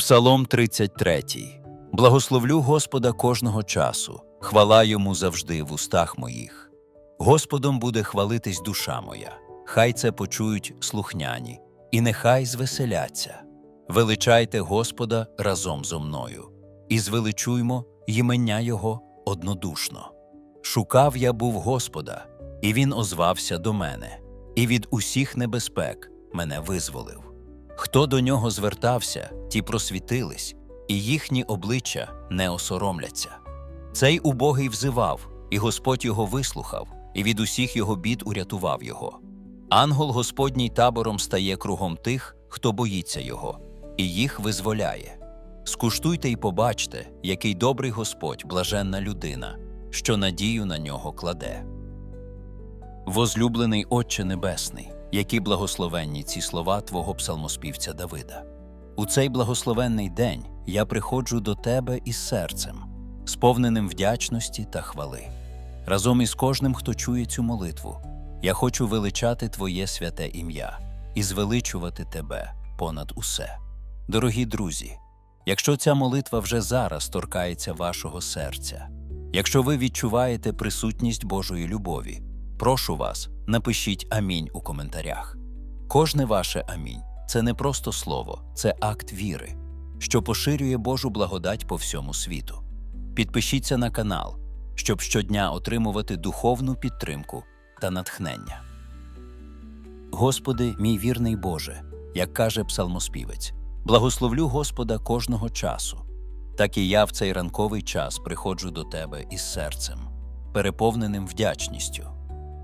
Псалом 33. Благословлю Господа кожного часу, хвала йому завжди в устах моїх. Господом буде хвалитись душа моя, хай це почують слухняні, і нехай звеселяться. Величайте Господа разом зо мною, і звеличуймо імення Його однодушно. Шукав я був Господа, і Він озвався до мене, і від усіх небезпек мене визволив. Хто до нього звертався, ті просвітились, і їхні обличчя не осоромляться. Цей убогий взивав, і Господь його вислухав, і від усіх його бід урятував його. Ангел Господній табором стає кругом тих, хто боїться його, і їх визволяє. Скуштуйте і побачте, який добрий Господь, блаженна людина, що надію на нього кладе. Возлюблений Отче Небесний, які благословенні ці слова Твого псалмоспівця Давида. У цей благословенний день я приходжу до Тебе із серцем, сповненим вдячності та хвали. Разом із кожним, хто чує цю молитву, я хочу величати Твоє святе ім'я і звеличувати Тебе понад усе. Дорогі друзі, якщо ця молитва вже зараз торкається вашого серця, якщо ви відчуваєте присутність Божої любові, прошу вас, напишіть амінь у коментарях. Кожне ваше амінь це не просто слово, це акт віри, що поширює Божу благодать по всьому світу. Підпишіться на канал, щоб щодня отримувати духовну підтримку та натхнення. Господи, мій вірний Боже, як каже псалмоспівець, благословлю Господа кожного часу. Так і я в цей ранковий час приходжу до Тебе із серцем, переповненим вдячністю.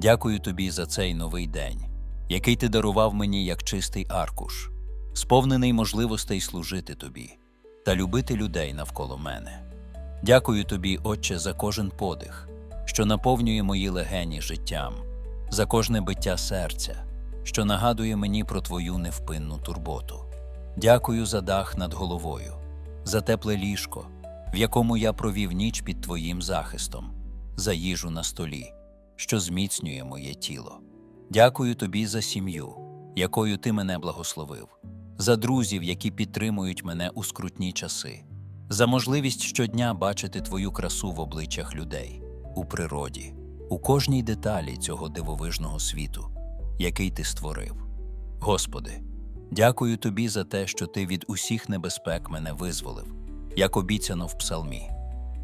Дякую тобі за цей новий день, який ти дарував мені як чистий аркуш, сповнений можливостей служити тобі та любити людей навколо мене. Дякую тобі, Отче, за кожен подих, що наповнює мої легені життям, за кожне биття серця, що нагадує мені про твою невпинну турботу. Дякую за дах над головою, за тепле ліжко, в якому я провів ніч під твоїм захистом, за їжу на столі що зміцнює моє тіло. Дякую тобі за сім'ю, якою ти мене благословив, за друзів, які підтримують мене у скрутні часи, за можливість щодня бачити твою красу в обличчях людей, у природі, у кожній деталі цього дивовижного світу, який ти створив. Господи, дякую тобі за те, що ти від усіх небезпек мене визволив, як обіцяно в псалмі.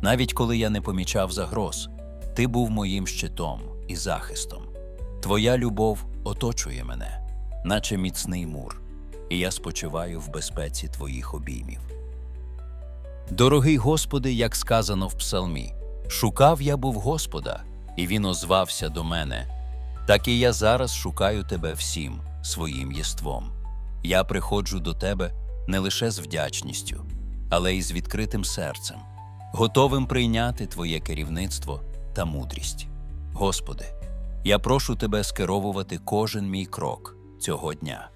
Навіть коли я не помічав загроз. Ти був моїм щитом і захистом. Твоя любов оточує мене, наче міцний мур, і я спочиваю в безпеці Твоїх обіймів. Дорогий Господи, як сказано в псалмі, шукав я був Господа, і Він озвався до мене. Так і я зараз шукаю Тебе всім своїм єством. Я приходжу до Тебе не лише з вдячністю, але й з відкритим серцем, готовим прийняти Твоє керівництво та мудрість. Господи, я прошу Тебе скеровувати кожен мій крок цього дня.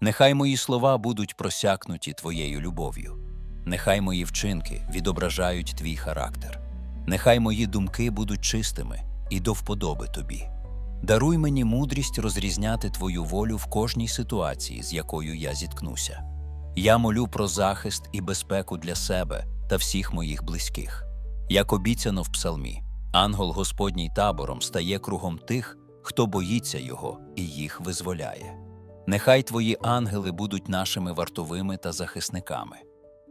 Нехай мої слова будуть просякнуті Твоєю любов'ю, нехай мої вчинки відображають Твій характер, нехай мої думки будуть чистими і до вподоби Тобі. Даруй мені мудрість розрізняти Твою волю в кожній ситуації, з якою я зіткнуся. Я молю про захист і безпеку для себе та всіх моїх близьких, як обіцяно в псалмі. Ангел Господній табором стає кругом тих, хто боїться його і їх визволяє. Нехай твої ангели будуть нашими вартовими та захисниками.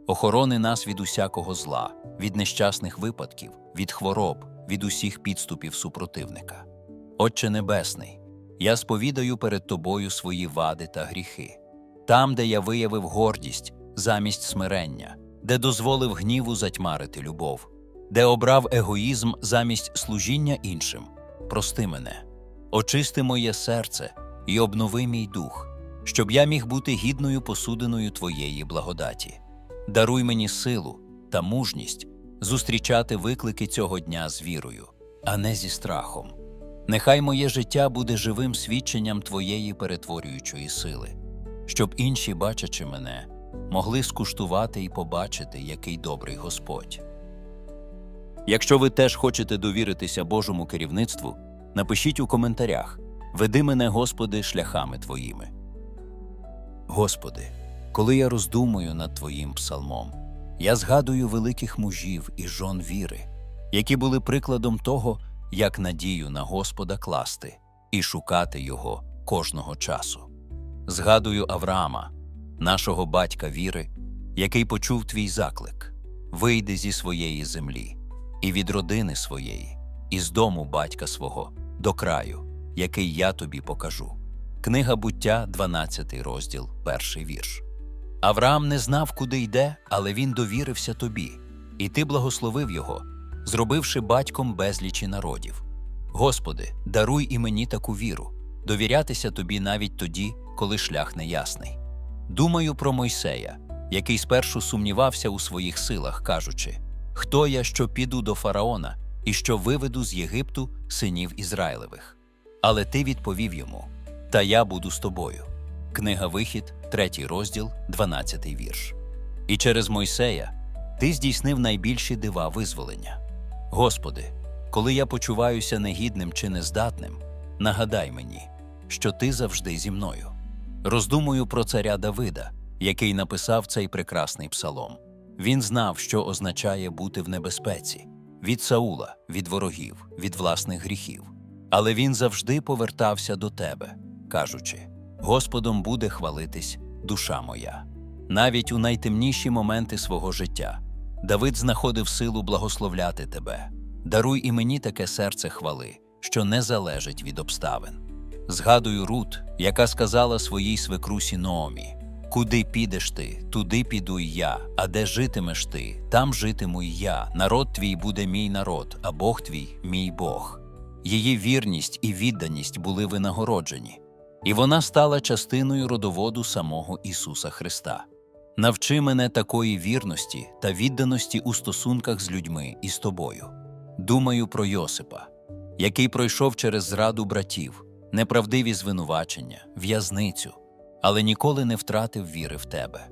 Охорони нас від усякого зла, від нещасних випадків, від хвороб, від усіх підступів супротивника. Отче Небесний, я сповідаю перед Тобою свої вади та гріхи, там, де я виявив гордість замість смирення, де дозволив гніву затьмарити любов де обрав егоїзм замість служіння іншим. Прости мене, очисти моє серце і обнови мій дух, щоб я міг бути гідною посудиною Твоєї благодаті. Даруй мені силу та мужність зустрічати виклики цього дня з вірою, а не зі страхом. Нехай моє життя буде живим свідченням Твоєї перетворюючої сили, щоб інші, бачачи мене, могли скуштувати і побачити, який добрий Господь. Якщо ви теж хочете довіритися Божому керівництву, напишіть у коментарях Веди мене, Господи, шляхами Твоїми. Господи, коли я роздумую над Твоїм псалмом, я згадую великих мужів і жон віри, які були прикладом того, як надію на Господа класти і шукати Його кожного часу. Згадую Авраама, нашого батька віри, який почув твій заклик вийди зі своєї землі, і від родини своєї, і з дому батька свого, до краю, який я тобі покажу. Книга буття, 12 розділ, перший вірш. Авраам не знав, куди йде, але він довірився тобі, і ти благословив його, зробивши батьком безлічі народів. Господи, даруй і мені таку віру, довірятися тобі навіть тоді, коли шлях неясний. Думаю про Мойсея, який спершу сумнівався у своїх силах, кажучи: Хто я, що піду до фараона і що виведу з Єгипту синів Ізраїлевих? Але ти відповів йому: Та я буду з тобою. Книга Вихід, 3 розділ, 12 вірш. І через Мойсея ти здійснив найбільші дива визволення. Господи, коли я почуваюся негідним чи нездатним, нагадай мені, що ти завжди зі мною. Роздумую про царя Давида, який написав цей прекрасний псалом. Він знав, що означає бути в небезпеці від Саула, від ворогів, від власних гріхів. Але він завжди повертався до тебе, кажучи: Господом буде хвалитись душа моя. Навіть у найтемніші моменти свого життя Давид знаходив силу благословляти тебе. Даруй і мені таке серце хвали, що не залежить від обставин. Згадую Рут, яка сказала своїй свекрусі Ноомі: Куди підеш ти, туди піду й я, а де житимеш ти, там житиму й я. Народ твій буде мій народ, а Бог твій мій Бог. Її вірність і відданість були винагороджені, і вона стала частиною родоводу самого Ісуса Христа. Навчи мене такої вірності та відданості у стосунках з людьми і з тобою. Думаю про Йосипа, який пройшов через зраду братів, неправдиві звинувачення, в'язницю, але ніколи не втратив віри в тебе.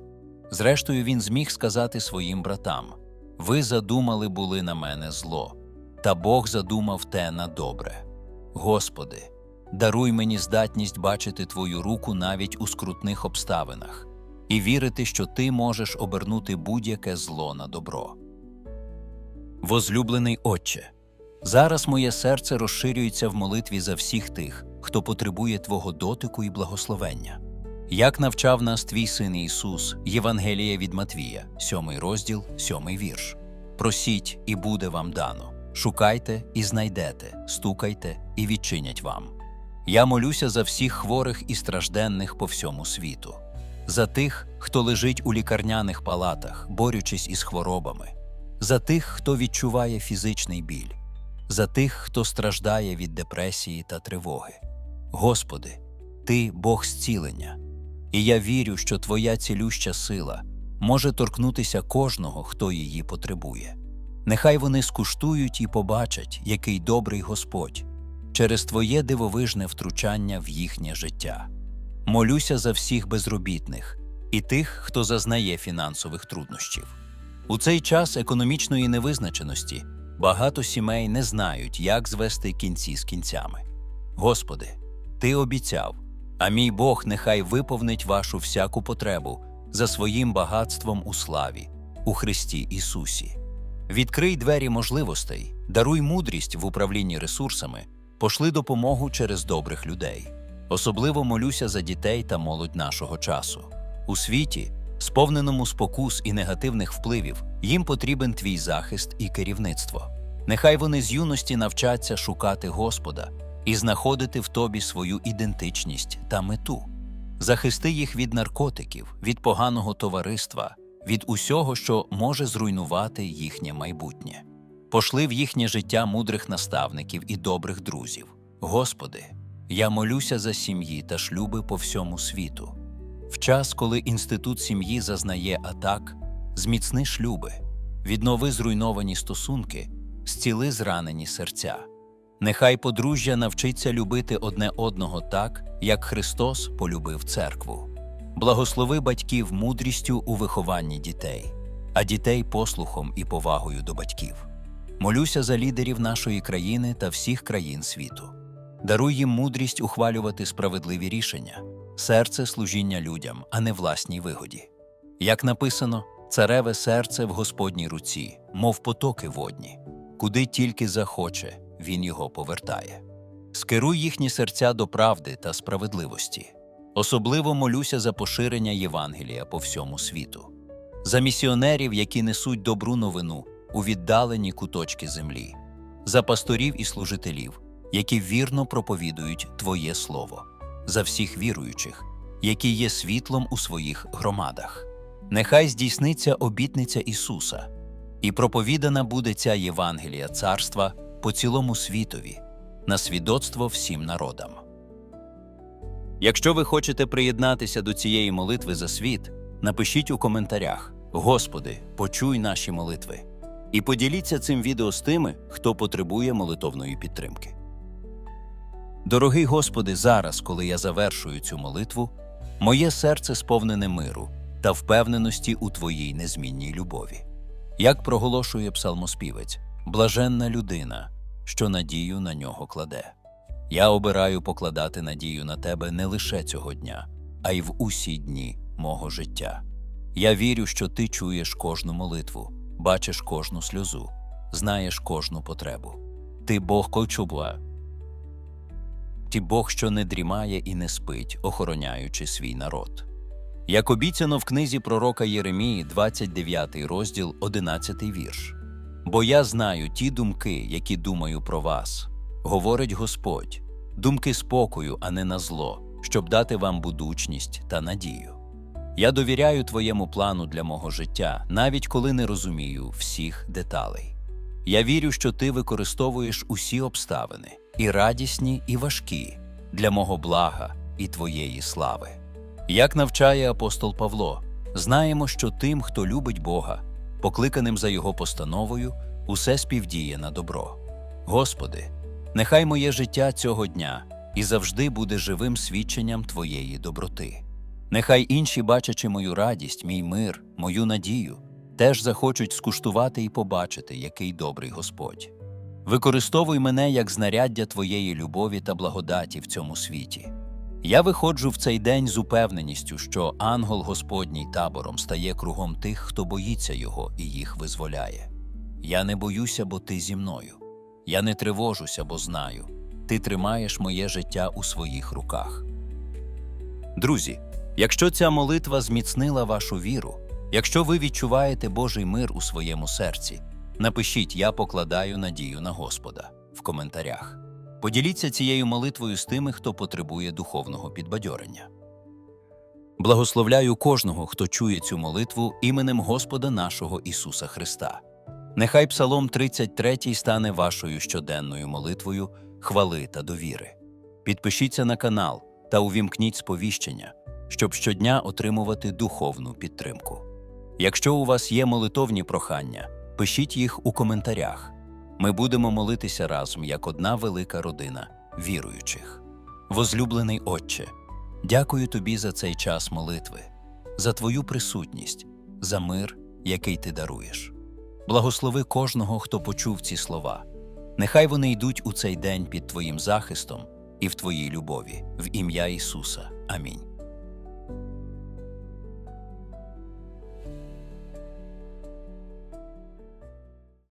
Зрештою, він зміг сказати своїм братам: Ви задумали були на мене зло, та Бог задумав те на добре. Господи, даруй мені здатність бачити Твою руку навіть у скрутних обставинах і вірити, що Ти можеш обернути будь-яке зло на добро. Возлюблений Отче, зараз моє серце розширюється в молитві за всіх тих, хто потребує Твого дотику і благословення. Як навчав нас Твій Син Ісус, Євангелія від Матвія, 7 розділ, 7 вірш. Просіть, і буде вам дано. Шукайте і знайдете, стукайте і відчинять вам. Я молюся за всіх хворих і стражденних по всьому світу, за тих, хто лежить у лікарняних палатах, борючись із хворобами, за тих, хто відчуває фізичний біль, за тих, хто страждає від депресії та тривоги. Господи, Ти Бог зцілення, і я вірю, що Твоя цілюща сила може торкнутися кожного, хто її потребує. Нехай вони скуштують і побачать, який добрий Господь через Твоє дивовижне втручання в їхнє життя. Молюся за всіх безробітних і тих, хто зазнає фінансових труднощів. У цей час економічної невизначеності багато сімей не знають, як звести кінці з кінцями. Господи, Ти обіцяв, а мій Бог нехай виповнить вашу всяку потребу за своїм багатством у славі, у Христі Ісусі. Відкрий двері можливостей, даруй мудрість в управлінні ресурсами, пошли допомогу через добрих людей. Особливо молюся за дітей та молодь нашого часу. У світі, сповненому спокус і негативних впливів, їм потрібен твій захист і керівництво. Нехай вони з юності навчаться шукати Господа і знаходити в тобі свою ідентичність та мету. Захисти їх від наркотиків, від поганого товариства, від усього, що може зруйнувати їхнє майбутнє. Пошли в їхнє життя мудрих наставників і добрих друзів. Господи, я молюся за сім'ї та шлюби по всьому світу. В час, коли інститут сім'ї зазнає атак, зміцни шлюби, віднови зруйновані стосунки, зціли зранені серця. Нехай подружжя навчиться любити одне одного так, як Христос полюбив церкву. Благослови батьків мудрістю у вихованні дітей, а дітей послухом і повагою до батьків. Молюся за лідерів нашої країни та всіх країн світу. Даруй їм мудрість ухвалювати справедливі рішення, серце служіння людям, а не власній вигоді. Як написано, цареве серце в Господній руці, мов потоки водні, куди тільки захоче, він його повертає. Скеруй їхні серця до правди та справедливості. Особливо молюся за поширення Євангелія по всьому світу, за місіонерів, які несуть добру новину у віддалені куточки землі, за пасторів і служителів, які вірно проповідують Твоє Слово, за всіх віруючих, які є світлом у своїх громадах. Нехай здійсниться обітниця Ісуса, і проповідана буде ця Євангелія Царства по цілому світові, на свідоцтво всім народам. Якщо ви хочете приєднатися до цієї молитви за світ, напишіть у коментарях: Господи, почуй наші молитви, і поділіться цим відео з тими, хто потребує молитовної підтримки. Дорогий Господи, зараз, коли я завершую цю молитву, моє серце сповнене миру та впевненості у Твоїй незмінній любові. Як проголошує псалмоспівець, блаженна людина, що надію на нього кладе. Я обираю покладати надію на тебе не лише цього дня, а й в усі дні мого життя. Я вірю, що ти чуєш кожну молитву, бачиш кожну сльозу, знаєш кожну потребу. Ти Бог кочубла. Ти Бог, що не дрімає і не спить, охороняючи свій народ. Як обіцяно в книзі пророка Єремії, 29 розділ, 11 вірш. Бо я знаю ті думки, які думаю про вас, говорить Господь, думки спокою, а не на зло, щоб дати вам будучність та надію. Я довіряю твоєму плану для мого життя, навіть коли не розумію всіх деталей. Я вірю, що ти використовуєш усі обставини, і радісні, і важкі, для мого блага і твоєї слави. Як навчає апостол Павло, знаємо, що тим, хто любить Бога, покликаним за Його постановою, усе співдіє на добро. Господи, нехай моє життя цього дня і завжди буде живим свідченням Твоєї доброти. Нехай інші, бачачи мою радість, мій мир, мою надію, теж захочуть скуштувати і побачити, який добрий Господь. Використовуй мене як знаряддя Твоєї любові та благодаті в цьому світі. Я виходжу в цей день з упевненістю, що ангел Господній табором стає кругом тих, хто боїться його і їх визволяє. Я не боюся, бо ти зі мною. Я не тривожуся, бо знаю, ти тримаєш моє життя у своїх руках. Друзі, якщо ця молитва зміцнила вашу віру, якщо ви відчуваєте Божий мир у своєму серці, напишіть Я покладаю надію на Господа в коментарях. Поділіться цією молитвою з тими, хто потребує духовного підбадьорення. Благословляю кожного, хто чує цю молитву іменем Господа нашого Ісуса Христа. Нехай Псалом 33 стане вашою щоденною молитвою хвали та довіри. Підпишіться на канал та увімкніть сповіщення, щоб щодня отримувати духовну підтримку. Якщо у вас є молитовні прохання, пишіть їх у коментарях. Ми будемо молитися разом як одна велика родина віруючих. Возлюблений Отче, дякую тобі за цей час молитви, за твою присутність, за мир, який ти даруєш. Благослови кожного, хто почув ці слова. Нехай вони йдуть у цей день під Твоїм захистом і в Твоїй любові, в ім'я Ісуса. Амінь.